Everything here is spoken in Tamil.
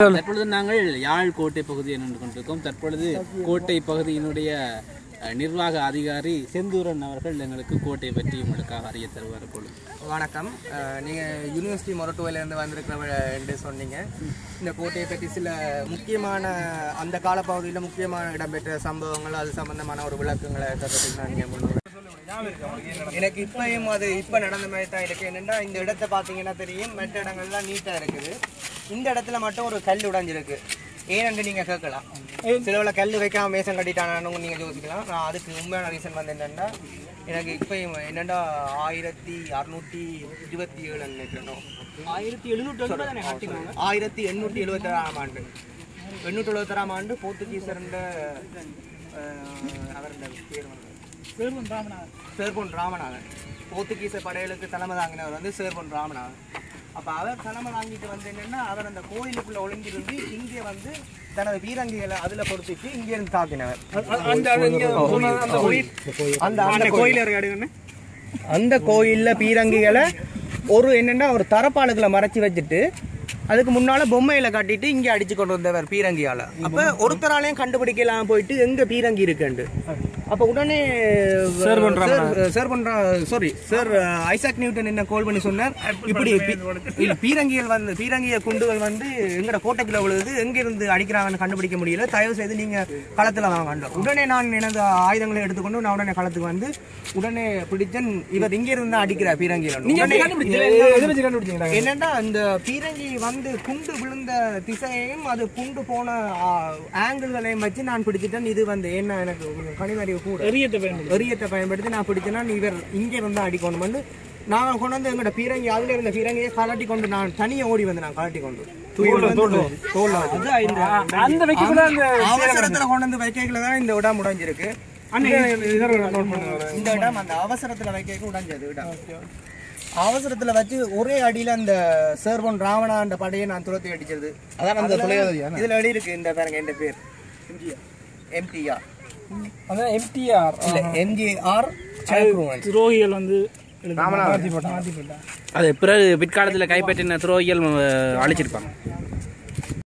தற்பொழுது நாங்கள் யாழ் கோட்டை பகுதியை நின்று கொண்டிருக்கோம் தற்பொழுது கோட்டை பகுதியினுடைய நிர்வாக அதிகாரி செந்தூரன் அவர்கள் எங்களுக்கு கோட்டை பற்றி உங்களுக்காக அறிய தருவார் பொழுது வணக்கம். அஹ், நீங்க யூனிவர்சிட்டி மொரட்டுவையிலேருந்து வந்திருக்கிறவ என்று சொன்னீங்க. இந்த கோட்டையை பற்றி சில முக்கியமான அந்த காலப்பகுதியில் முக்கியமான இடம்பெற்ற சம்பவங்கள் அது சம்பந்தமான ஒரு விளக்கங்களை நான் முன்னுரை எனக்கு இப்பயும் அது இப்போ நடந்த மாதிரி தான் இருக்கு. என்னென்னா இந்த இடத்த பார்த்தீங்கன்னா தெரியும். மற்ற இடங்கள்லாம் நீட்டாக இருக்குது. இந்த இடத்துல மட்டும் ஒரு கல் உடைஞ்சிருக்கு. ஏனென்று நீங்கள் கேட்கலாம். சிலவில் கல் வைக்காம மேசம் கட்டிட்டானு நீங்கள் யோசிக்கலாம். நான் அதுக்கு உண்மையான ரீசன் வந்து என்னென்னா எனக்கு இப்போ என்னென்னா ஆயிரத்தி அறுநூற்றி இருபத்தி ஏழு நினைக்கிறோம் ஆயிரத்தி எழுநூற்றி ஆயிரத்தி எண்ணூற்றி எழுபத்தாறாம் ஆண்டு. எண்ணூற்றி எழுபத்தாறாம் ஆண்டு போர்த்துகீசர் அவர் பேர் வந்து சேர்பொன் ராமநாதன். போர்த்துகீச படைகளுக்கு தலைமை தாங்கினவர் வந்து சேர்பொன் ராமநாதன். அப்போ அவர் தலைமை தாங்கிட்டு வந்து என்னன்னா அவர் அந்த கோயிலுக்குள்ள ஒளிஞ்சிருந்து இங்கே வந்து தனது வீரங்கிகளை அதுல பொறுத்துட்டு இங்கே இருந்து தாக்கினவர். அந்த அந்த கோயில். அந்த கோயில்ல பீரங்கிகளை ஒரு என்னன்னா ஒரு தரப்பாளுகளை மறைச்சு வச்சுட்டு அதுக்கு முன்னால பொம்மையில கட்டிட்டு இங்க அடிச்சு கொண்டு வந்தவர் பீரங்கியால. அப்ப ஒருத்தராலையும் கண்டுபிடிக்கலாம் போயிட்டு எங்க பீரங்கி இருக்குண்டு அப்ப உடனே சார் பண்றா சாரி சார் ஐசாக் நியூட்டன் என்ன கால் பண்ணி சொன்னார்? இப்படி பீரங்கிகள் வந்து பீரங்கிய குண்டுகள் வந்து எங்கட கோட்டைக்குள்ள விழுது எங்க இருந்து அடிக்கிறாங்கன்னு கண்டுபிடிக்க முடியல. தயவு செய்து நீங்க களத்துல வாங்க உடனே நான் எனது ஆயுதங்களை எடுத்துக்கொண்டு நான் உடனே களத்துக்கு வந்து உடனே பிடிச்சன் இவர் இங்க இருந்து அடிக்கிறார் பீரங்கியில். என்னன்னா அந்த பீரங்கி வந்து குண்டு விழுந்த திசையையும் அது குண்டு போன ஆங்கிள்களையும் வச்சு நான் பிடிச்சிட்டேன் இது வந்து என்ன எனக்கு கணிதறிவு கூட எரியத்தை பயன்படுத்தி நான் பிடிச்சேன்னா இவர் இங்க இருந்தா அடிக்கணும் வந்து நான் கொண்டு வந்து எங்கட பீரங்கி அதுல இருந்த பீரங்கியை கலட்டி கொண்டு நான் தனியா ஓடி வந்து நான் கலட்டி கொண்டு அவசரத்துல கொண்டு வந்து வைக்கல தான் இந்த இடம் உடைஞ்சிருக்கு இந்த இடம் அந்த அவசரத்துல வைக்க உடைஞ்சது இடம் அவசரத்துல வச்சு ஒரே அடியில அந்த சேர்வன் ராவணான்ற படையை நான் துரத்தி அடிச்சது. அதான் அந்த இதுல அடி இருக்கு இந்த பாருங்க என் பேர். எம்டிஆர் அதான் எம்டிஆர் இல்ல எம்ஜிஆர் துரோகிகள் வந்து அது பிறகு பிற்காலத்தில் கைப்பற்றின துரோகிகள் அழிச்சிருப்பாங்க.